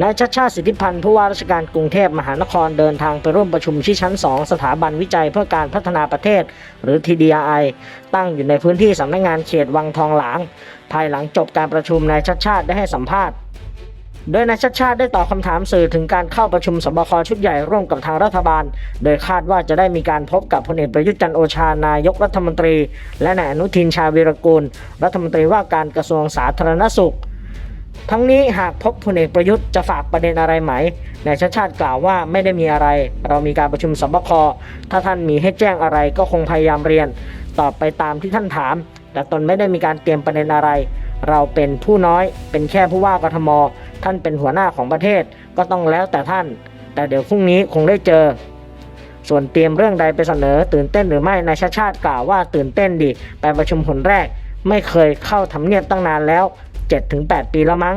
นายชัดชาติสิทธิพันธ์ผู้ว่าราชการกรุงเทพมหานครเดินทางไปร่วมประชุมที่ชั้น 2 สถาบันวิจัยเพื่อการพัฒนาประเทศ หรือ TDRI ตั้งอยู่ในพื้นที่สำนักงานเขตวังทองหลาง ภายหลังจบการประชุมนายชัดชาติได้ให้สัมภาษณ์โดยนายชัดชาติได้ตอบคำถามสื่อถึงการเข้าประชุมสบคชุดใหญ่ร่วมกับทางรัฐบาล โดยคาดว่าจะได้มีการพบกับพลเอกประยุทธ์จันโอชานายกรัฐมนตรี และนายอนุทินชาญวีรกูล รัฐมนตรีว่าการกระทรวงสาธารณสุข ทั้งนี้หากพบพลเอกประยุทธ์จะฝากประเด็นอะไรไหมนายชาติชาติกล่าวว่าไม่ได้มีอะไร เรามีการประชุมสบคถ้าท่านมีให้แจ้งอะไรก็คงพยายามเรียน ตอบไปตามที่ท่านถาม แต่ตนไม่ได้มีการเตรียมประเด็นอะไร เราเป็นผู้น้อยเป็นแค่ผู้ว่ากทม ท่านเป็นหัวหน้าของประเทศก็ต้องแล้วแต่ท่าน แต่เดี๋ยวพรุ่งนี้คงได้เจอ ส่วนเตรียมเรื่องใดไปเสนอ ตื่นเต้นหรือไม่นายชาติชาติกล่าวว่าตื่นเต้นดีไปประชุมผลแรก ไม่เคยเข้าทำเนียบตั้งนานแล้ว 7-8 ปีแล้วมั้ง